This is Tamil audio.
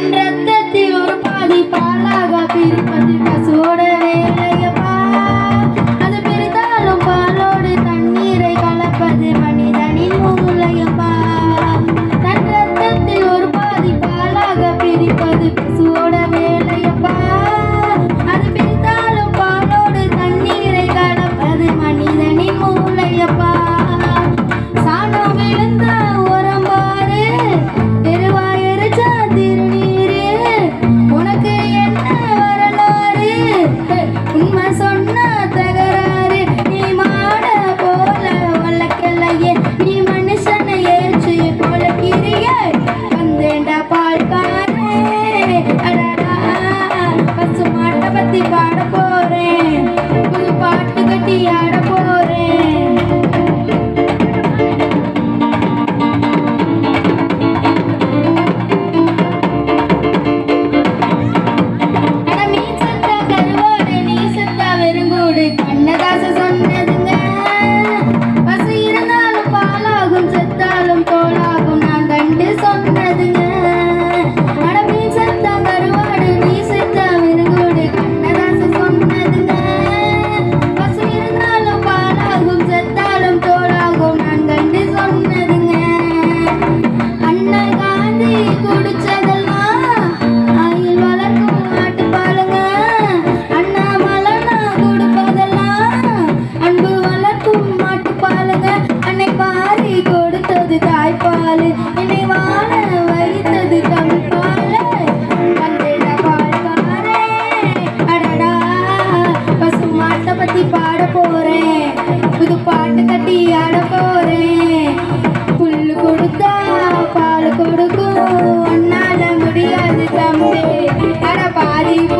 என் ரத்தத்தில் ஒரு பாதி பாலாக இருப்பது பசுவோட உன்னால